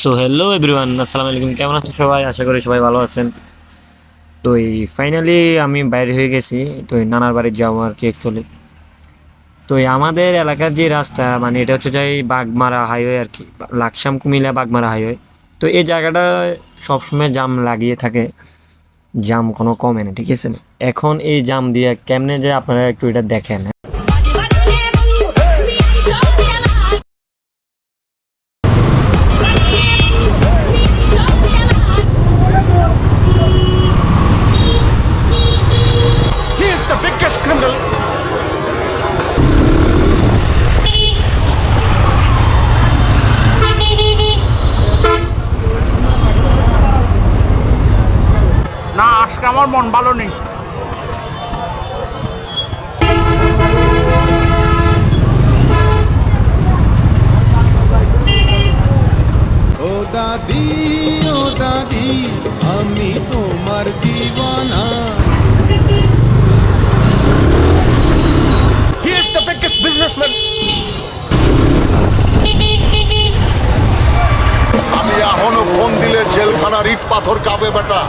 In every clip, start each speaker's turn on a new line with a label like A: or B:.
A: So hello everyone আসসালামু আলাইকুম, কেমন আছেন সবাই? আশা করি সবাই ভালো আছেন। তো এই ফাইনালি আমি বাইরে হয়ে গেছি, তো এই নানার বাড়ি যাব আর কি অ্যাকচুয়ালি তো এই আমাদের এলাকার যে রাস্তা মানে এটা হচ্ছে যাই বাগমারা হাইওয়ে আর কি, লাকসাম কুমিল্লা বাগমারা হাইওয়ে তো এই জায়গাটা সবসময় জাম লাগিয়ে থাকে জাম কোনো কমে না, ঠিক আছে? এখন এই জাম দিয়ে কেমনে যে আপনারা একটু এটা দেখেন।
B: আজকে আমার মন ভালো নেই।
C: ও দাদি ও দাদি আমি তোমার দিওয়ানা।
B: He is the biggest businessman.
D: আমি এখনও ফোন দিলে জেলখানার ইট পাথর কাবে বেটা।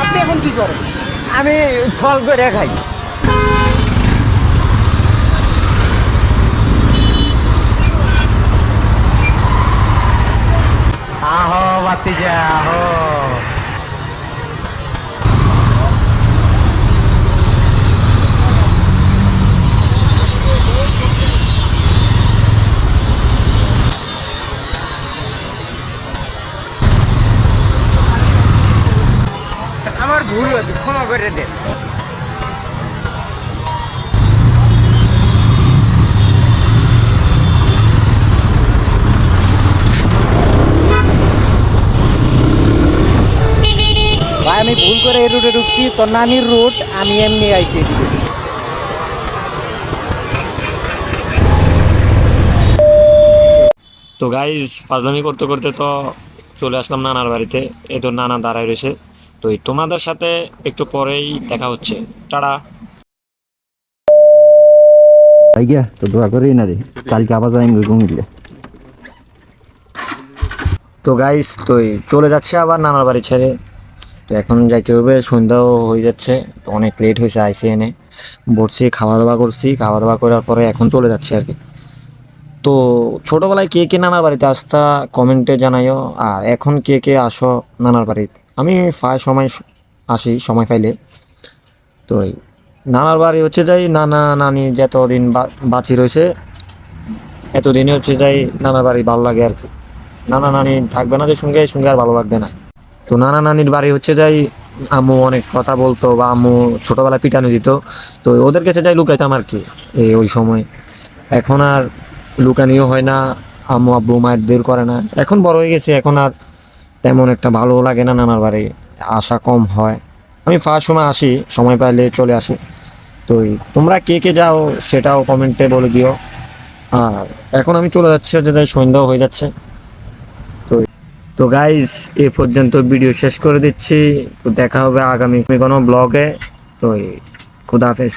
E: আপনি এখন কি করেন? আমি ছল করে খাই। আহো বাতিজা আহো। ভুল হচ্ছে ক্ষমা করে দেন ভাই আমি ভুল করে এই রুটে ঢুকছি তোর নানির রুট আমি এমনি আইছি এদিকে।
A: তো গাইজ ফাজলামি করতে করতে তো চলে আসলাম নানার বাড়িতে। এই তো নানা দাঁড়ায় রয়েছে। তো এই তোমাদের সাথে একটু পরেই দেখা হচ্ছে। টাটা।
F: আইগা তো দোয়া করি না রে। কালকে আবার যাই ঘুমিলে
A: তো গাইস তো এই চলে যাচ্ছে আবার নানার বাড়ি ছেড়ে। তো এখন যাইতে হবে সন্ধ্যাও হয়ে যাচ্ছে। তো অনেক লেট হয়েছে আইসি এনে। বসছি খাওয়া দাওয়া করছি। খাওয়া দাওয়া করার পরে এখন চলে যাচ্ছে আর কি। তো ছোটোবেলায় কে কে নানার বাড়িতে আসতা কমেন্টে জানাইও। আর এখন কে কে আসো নানার বাড়িতে? আমি প্রায় সময় আসি, সময় পাইলে। তো নানার বাড়ি হচ্ছে যাই নানা নানি যতদিন বাঁচি রয়েছে, এতদিনই হচ্ছে যাই নানার বাড়ি ভালো লাগে আর কি। নানা নানি থাকবে না যে সঙ্গে সঙ্গে আর ভালো লাগবে না। তো নানা নানির বাড়ি হচ্ছে যাই আম্মু অনেক কথা বলতো বা আম্মু ছোটোবেলায় পিটানো দিত, তো ওদের কাছে যাই লুকাইতাম আর কি এই ওই সময়। এখন আর লুকানিও হয় না, আম্মু আব্বু মায়ের দের করে না। এখন বড় হয়ে গেছে, এখন আর তেমন একটা ভালো লাগে না নানার বাড়ি। আসা কম হয়। আমি ফার্স্ট সময় আসি, সময় পাইলে চলে আসি। তো তোমরা কে কে যাও সেটাও কমেন্টে বলে দিও। আর এখন আমি চলে যাচ্ছি হচ্ছে তাই সন্ধ্যাও হয়ে যাচ্ছে। তো তো গাইজ এ পর্যন্ত ভিডিও শেষ করে দিচ্ছি। তো দেখা হবে আগামী কোনো ব্লগে তো খুদাহাফেজ